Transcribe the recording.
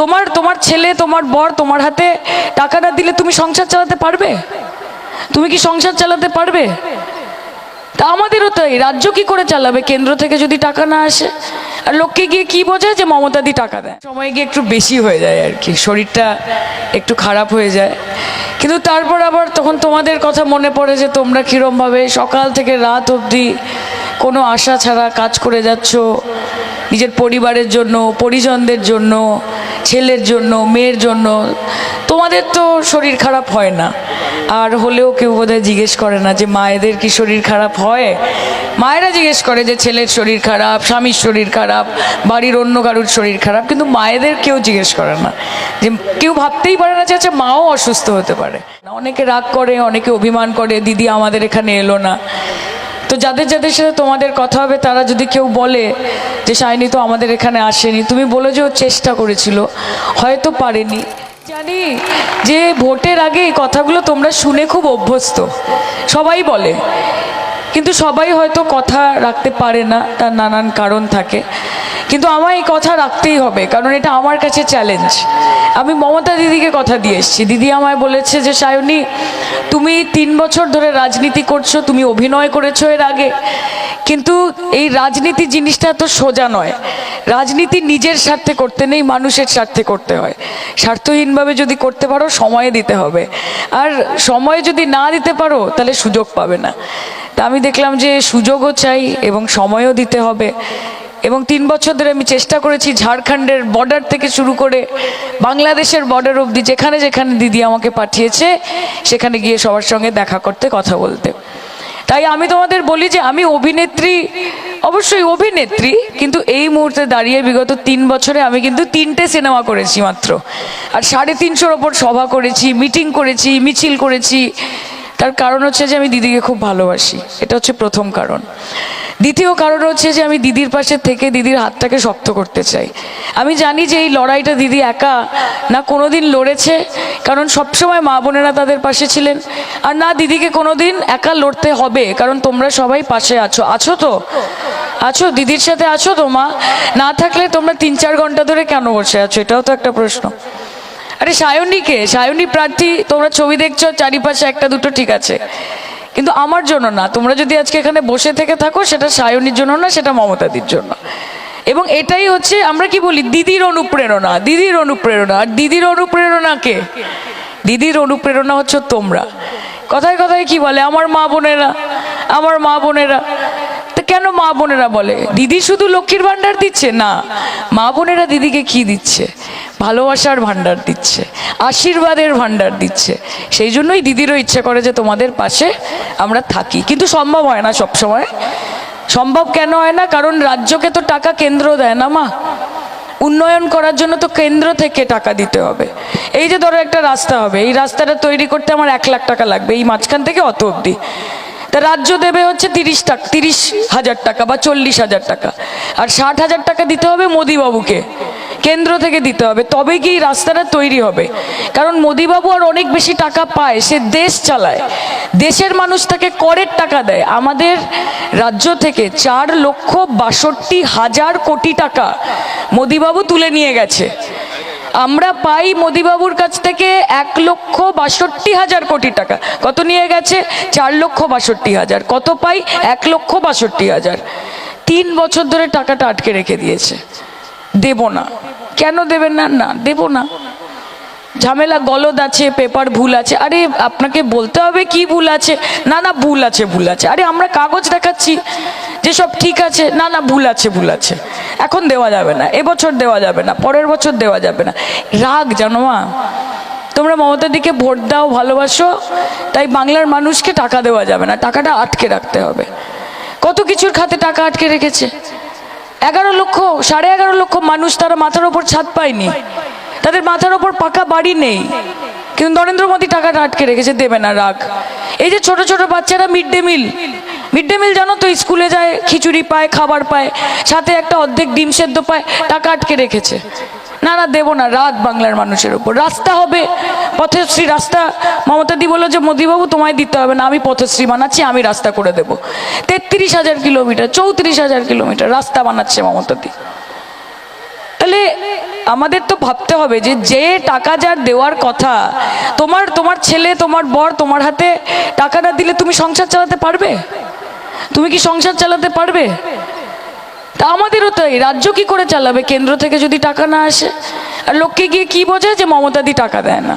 তোমার তোমার ছেলে, তোমার বর, তোমার হাতে টাকা না দিলে তুমি সংসার চালাতে পারবে? তুমি কি সংসার চালাতে পারবে? তা আমাদেরও তাই। রাজ্য কি করে চালাবে? কেন্দ্র থেকে যদি টাকা না আসে? আর লোককে গিয়ে কি বোঝায় যে মমতা দি টাকা দেয়? সময় গিয়ে একটু বেশি হয়ে যায় আর কি। শরীরটা একটু খারাপ হয়ে যায়। কিন্তু তারপর আবার তখন তোমাদের কথা মনে পড়ে যে তোমরা কীরমভাবে সকাল থেকে রাত অবধি কোনো আশা ছাড়া কাজ করে যাচ্ছ। নিজের পরিবারের জন্য, পরিজনদের জন্য ছেলের জন্য, মেয়ের জন্য, তোমাদের তো শরীর খারাপ হয় না। আর হলেও কেউ বোধহয় জিজ্ঞেস করে না যে মায়েদের কি শরীর খারাপ হয়? মায়েরা জিজ্ঞেস করে যে ছেলের শরীর খারাপ, স্বামীর শরীর খারাপ, বাড়ির অন্য কারুর শরীর খারাপ, কিন্তু মায়েদের কেউ জিজ্ঞেস করে না। যে কেউ ভাবতেই পারে না যে আচ্ছা মাও অসুস্থ হতে পারে। অনেকে রাগ করে, অনেকে অভিমান করে, দিদি, আমাদের এখানে এলো না। তো যাদের যাদের সাথে তোমাদের কথা হবে, তারা যদি কেউ বলে যে শাইনি তো আমাদের এখানে আসেনি। তুমি বলে যে, ও চেষ্টা করেছিল, হয়তো পারেনি। জানি যে ভোটের আগে এই কথাগুলো তোমরা শুনে খুব অভ্যস্ত। সবাই বলে, কিন্তু সবাই হয়তো কথা রাখতে পারে না, তার নানান কারণ থাকে। কিন্তু আমার এই কথা রাখতেই হবে, কারণ এটা আমার কাছে চ্যালেঞ্জ আমি মমতা দিদিকে কথা দিয়ে এসেছি। দিদি আমায় বলেছে যে, সায়নী, তুমি তিন বছর ধরে রাজনীতি করছ, তুমি অভিনয় করেছ এর আগে। কিন্তু এই রাজনীতি জিনিসটা এত সোজা নয়। রাজনীতি নিজের স্বার্থে করতে নেই, মানুষের স্বার্থে করতে হয়। স্বার্থহীনভাবে যদি করতে পারো, সময় দিতে হবে। আর সময় যদি না দিতে পারো, তাহলে সুযোগ পাবে না। তা আমি দেখলাম যে সুযোগও চাই এবং সময়ও দিতে হবে। এবং তিন বছর ধরে আমি চেষ্টা করেছি ঝাড়খণ্ডের বর্ডার থেকে শুরু করে বাংলাদেশের বর্ডার অবধি যেখানে যেখানে দিদি আমাকে পাঠিয়েছে, সেখানে গিয়ে সবার সঙ্গে দেখা করতে, কথা বলতে। তাই আমি তোমাদের বলি যে আমি অভিনেত্রী, অবশ্যই অভিনেত্রী, কিন্তু এই মুহূর্তে দাঁড়িয়ে বিগত তিন বছরে আমি কিন্তু তিনটে সিনেমা করেছি মাত্র। আর সাড়ে তিনশোর ওপর সভা করেছি মিটিং করেছি, মিছিল করেছি। তার কারণ হচ্ছে যে আমি দিদিকে খুব ভালোবাসি। এটা হচ্ছে প্রথম কারণ। দ্বিতীয় কারণ হচ্ছে যে আমি দিদির পাশে থেকে দিদির হাতটাকে শক্ত করতে চাই। আমি জানি যে এই লড়াইটা দিদি একা না কোনোদিন লড়েছে, কারণ সবসময় মা বোনেরা তাদের পাশে ছিলেন। আর না দিদিকে কোনোদিন একা লড়তে হবে, কারণ তোমরা সবাই পাশে আছো। আছো তো? আছো? দিদির সাথে আছো তো মা? না থাকলে তোমরা তিন চার ঘণ্টা ধরে কেন বসে আছো? এটাও তো একটা প্রশ্ন। আরে সায়নীকে, সায়নী প্রার্থী, তোমরা ছবি দেখছ, চারিপাশে একটা দুটো ঠিক আছে। কিন্তু আমার জন্য না। তোমরা যদি আজকে এখানে বসে থেকে থাকো, সেটা সায়নীর জন্য না, সেটা মমতাদির জন্য। এবং এটাই হচ্ছে, আমরা কি বলি, দিদির অনুপ্রেরণা। দিদির অনুপ্রেরণা। আর দিদির অনুপ্রেরণাকে দিদির অনুপ্রেরণা হচ্ছে তোমরা। কথায় কথায় কি বলে, আমার মা বোনেরা, আমার মা বোনেরা। তো কেন মা বোনেরা বলে? দিদি শুধু লক্ষ্মীর ভাণ্ডার দিচ্ছে? না। মা বোনেরা দিদিকে কি দিচ্ছে? ভালোবাসার ভাণ্ডার দিচ্ছে। আশীর্বাদের ভাণ্ডার দিচ্ছে। সেই জন্যই দিদিরও ইচ্ছে করে যে তোমাদের পাশে আমরা থাকি। কিন্তু সম্ভব হয় না সব সময় সম্ভব কেন হয় না? কারণ রাজ্যকে তো টাকা কেন্দ্র দেয় না মা। উন্নয়ন করার জন্য তো কেন্দ্র থেকে টাকা দিতে হবে। এই যে ধরো একটা রাস্তা হবে, এই রাস্তাটা তৈরি করতে আমার এক লাখ টাকা লাগবে। এই মাঝখান থেকে অত অবধি। তা রাজ্য দেবে হচ্ছে তিরিশ টাকা, তিরিশ হাজার টাকা বা চল্লিশ হাজার টাকা। আর ষাট হাজার টাকা দিতে হবে মোদিবাবুকে। কেন্দ্র থেকে দিতে হবে তবে কি রাস্তাটা তৈরি হবে। কারণ মোদিবাবু আর অনেক বেশি টাকা পায়, সে দেশ চালায়। দেশের মানুষ তাকে করের টাকা দেয়। আমাদের রাজ্য থেকে চার লক্ষ বাষট্টি হাজার কোটি টাকা মোদিবাবু তুলে নিয়ে গেছে। আমরা পাই মোদিবাবুর কাছ থেকে এক লক্ষ বাষট্টি হাজার কোটি টাকা। কত নিয়ে গেছে? চার লক্ষ বাষট্টি হাজার। কত পাই? এক লক্ষ বাষট্টি হাজার। তিন বছর ধরে টাকাটা আটকে রেখে দিয়েছে। দেব না। কেন দেবেন না? না, দেব না। ঝামেলা, গলদ আছে, পেপার ভুল আছে। আরে, আপনাকে বলতে হবে কি ভুল আছে? না না, ভুল আছে ভুল আছে। আরে, আমরা কাগজ দেখাচ্ছি। যে সব ঠিক আছে, না না, ভুল আছে ভুল আছে। এখন দেওয়া যাবে না। এবছর দেওয়া যাবে না। পরের বছর দেওয়া যাবে না। রাগ, জানো মা? তোমরা মমতার দিকে ভোট দাও, ভালোবাসো। তাই বাংলার মানুষকে টাকা দেওয়া যাবে না। টাকাটা আটকে রাখতে হবে। কত কিছুর খাতে টাকা আটকে রেখেছে? এগারো লক্ষ, সাড়ে এগারো লক্ষ মানুষ তারা মাথার ওপর ছাদ পায়নি। তাদের মাথার ওপর পাকা বাড়ি নেই। কিন্তু নরেন্দ্র মোদী টাকাটা আটকে রেখেছে, দেবে না রাগ। এই যে ছোট ছোট বাচ্চারা mid day meal, mid day meal জানো তো, স্কুলে যায়, খিচুড়ি পায়, খাবার পায়, সাথে একটা অর্ধেক ডিম সেদ্ধ পায়, টাকা আটকে রেখেছে। না না দেবো না রাত বাংলার মানুষের উপর। রাস্তা হবে, পথশ্রী রাস্তা। মমতা দি বলল যে, মোদিবাবু, তোমায় দিতে হবে না, আমি পথশ্রী বানাচ্ছি, আমি রাস্তা করে দেবো। তেত্রিশ হাজার কিলোমিটার, চৌত্রিশ হাজার কিলোমিটার রাস্তা বানাচ্ছে মমতা দি তাহলে আমাদের তো ভাবতে হবে যে যে টাকা যার দেওয়ার কথা, তোমার তোমার ছেলে, তোমার বর, তোমার হাতে টাকাটা দিলে তুমি সংসার চালাতে পারবে? তুমি কি সংসার চালাতে পারবে? তা আমাদেরও তাই। রাজ্য কি করে চালাবে? কেন্দ্র থেকে যদি টাকা না আসে? আর লোককে গিয়ে কি বোঝায় যে মমতাদি টাকা দেয় না?